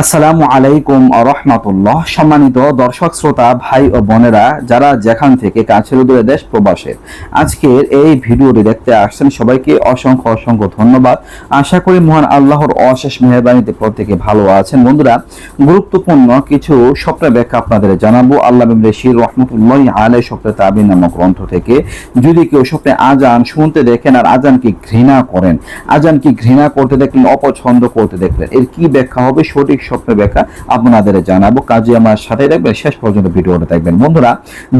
আসসালামু আলাইকুম রহমাতুল্লাহ। সম্মানিত দর্শক, শ্রোতা, ভাই ও বোনেরা, যারা যেখান থেকে কাছের দূরে দেশ প্রবাসের আজকের এই ভিডিওটি দেখতে আসছেন, সবাইকে অসংখ্য অসংখ্য ধন্যবাদ। আশা করি মহান আল্লাহর অশেষ মেহরবানিতে প্রত্যেকে ভালো আছেন। বন্ধুরা, গুরুত্বপূর্ণ কিছু স্বপ্নের ব্যাখ্যা আপনাদের জানাব। আল্লাহ শির রহমতুল্লাহ আলাই স্বপ্নের তাবিন নামক গ্রন্থ থেকে। যদি কেউ স্বপ্নে আজান শুনতে দেখেন আর আজানকে ঘৃণা করেন আজানকে ঘৃণা করতে দেখলেন, অপছন্দ করতে দেখলেন, এর কি ব্যাখ্যা হবে? সঠিক স্বপ্নের ব্যাখ্যা আপনাদের জানাব। কাজে আমার সাথে দেখবেন শেষ পর্যন্ত ভিডিওটা দেখবেন। বন্ধুরা,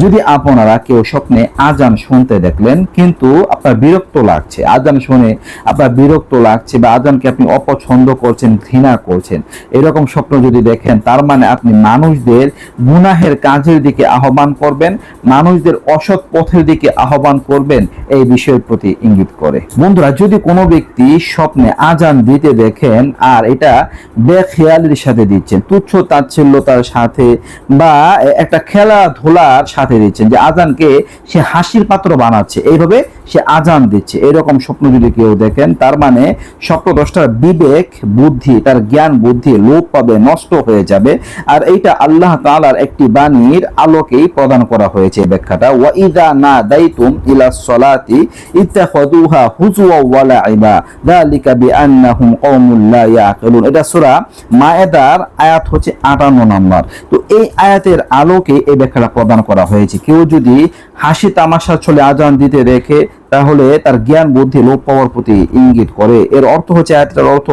যদি আপনারা কেউ স্বপ্নে আজান শুনতে দেখলেন, কিন্তু আপনার বিরক্ত লাগছে, আজান শুনে আপনার বিরক্ত লাগছে বা আজানকে আপনি অপছন্দ করছেন, ঘৃণা করছেন, এরকম স্বপ্ন যদি দেখেন, তার মানে আপনি মানুষদের গুনাহের কাজের দিকে আহ্বান করবেন, মানুষদের অসৎ পথের দিকে আহ্বান করবেন, এই বিষয়ের প্রতি ইঙ্গিত করে। বন্ধুরা, যদি কোনো ব্যক্তি স্বপ্নে আজান দিতে দেখেন, আর এটা বেখেয়ালির সাথে দিচ্ছেন, তুচ্ছ তাচ্ছিল্যতার সাথে বা একটা খেলাধুলার সাথে দিচ্ছেন যে আজানকে সে হাসির পাত্র বানাচ্ছে, এইভাবে সে আজান দিচ্ছে। এরকম স্বপ্ন যদি কেউ দেখেন, তার মানে স্বপ্নদ্রষ্টার বিবেক, বুদ্ধি, তার জ্ঞান, বুদ্ধি লোপ পাবে, নষ্ট হয়ে যাবে। আর এইটা আল্লাহ তাআলার একটি বাণীর আলোকেই প্রদান করা হয়েছে ব্যাখ্যাটা। ওয়া ইদা না দাইতুম ইলা সলাতি ইত্তাখাদুহা হুজুয়া ওয়া লাইবা যালিকা বিআন্নাহুম কওমুল লা ইয়াকিলুন এটা সূরা মায়েদার আয়াত হচ্ছে 58 নম্বর। তো এই আয়াতের আলোকে এই ব্যাখ্যাটা প্রদান করা হয়েছে। কেউ যদি হাসি তামাশা চলে আজান দিতে দেখে তাহলে তার জ্ঞান, বুদ্ধি লোপ পাওয়ার প্রতি ইঙ্গিত করে। এর অর্থ হচ্ছে আয়াতটার অর্থ,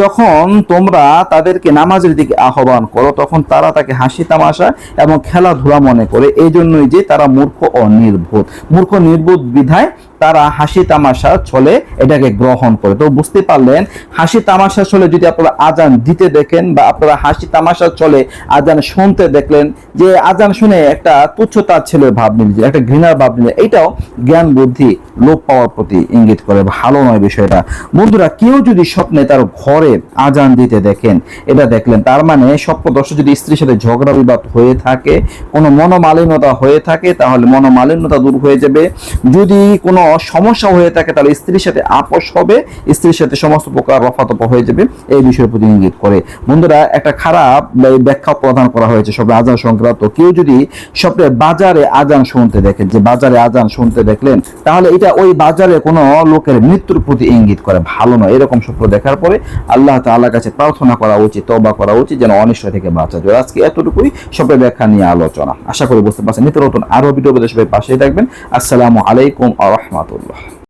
যখন তোমরা তাদেরকে নামাজের দিকে আহ্বান করো, তখন তারা তাকে হাসি, তামাশা এবং খেলাধুলা মনে করে। এই জন্যই যে তারা মূর্খ ও নির্বোধ। মূর্খ, নির্বোধ বিধায় তারা হাসি, তামাশা চলে এটাকে গ্রহণ করে। তো বুঝতে পারলেন, হাসি, তামাশা চলে যদি আপনারা আজান দিতে দেখেন বা আপনারা হাসি, তামাশা চলে আজান শুনতে দেখলেন, যে আজান শুনে একটা তুচ্ছতার ছেলের ভাব নিলে একটা ঘৃণার ভাব নিলে এইটাও জ্ঞান, বুদ্ধি লোপ পাওয়ার প্রতি ইঙ্গিত করে, ভালো নয় বিষয়টা। বন্ধুরা, কেউ যদি স্বপ্নে তার ঘরে আজান দিতে দেখেন, এটা দেখলেন, তার মানে স্বপ্নদর্শ যদি স্ত্রীর সাথে ঝগড়া বিবাদ হয়ে থাকে, কোনো মনোমালিন্যতা হয়ে থাকে, তাহলে মনোমালিন্যতা দূর হয়ে যাবে। যদি কোনো সমস্যা হয়ে থাকে, তাহলে স্ত্রীর সাথে আপোষ হবে, স্ত্রীর সাথে সমস্ত প্রকার রফাতপ হয়ে যাবে, এই বিষয়ের প্রতি ইঙ্গিত করে। বন্ধুরা, একটা খারাপ ব্যাখ্যা প্রদান করা হয়েছে সবে আজান সংক্রান্ত। কেউ যদি স্বপ্নে বাজারে আজান শুনতে দেখেন, যে বাজারে আজান শুনতে দেখলেন, তাহলে এটা ওই বাজারে কোনো লোকের মৃত্যুর প্রতি ইঙ্গিত করে, ভালো নয়। এরকম স্বপ্ন দেখার পরে আল্লাহ তাল্লাহ কাছে প্রার্থনা করা উচিত তবা করা উচিত যেন অনিশ্চয় থেকে বাঁচা যায়। আজকে এতটুকুই স্বপ্নের ব্যাখ্যা নিয়ে আলোচনা। আশা করি বুঝতে পারছেন। নিত্য নতুন আরও ভিডিও সবাই পাশেই থাকবেন। আসসালামু আলাইকুম আ রহমাতুল্লাহ।